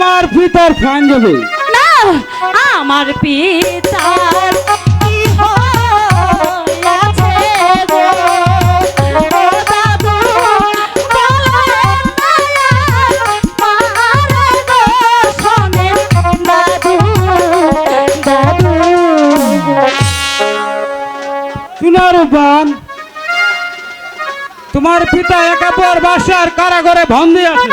আমার পিতার ফ্যান যাবে না আমার পিতার তোমার পিতা একাপর বাসার কারাগরে বন্ধে আছে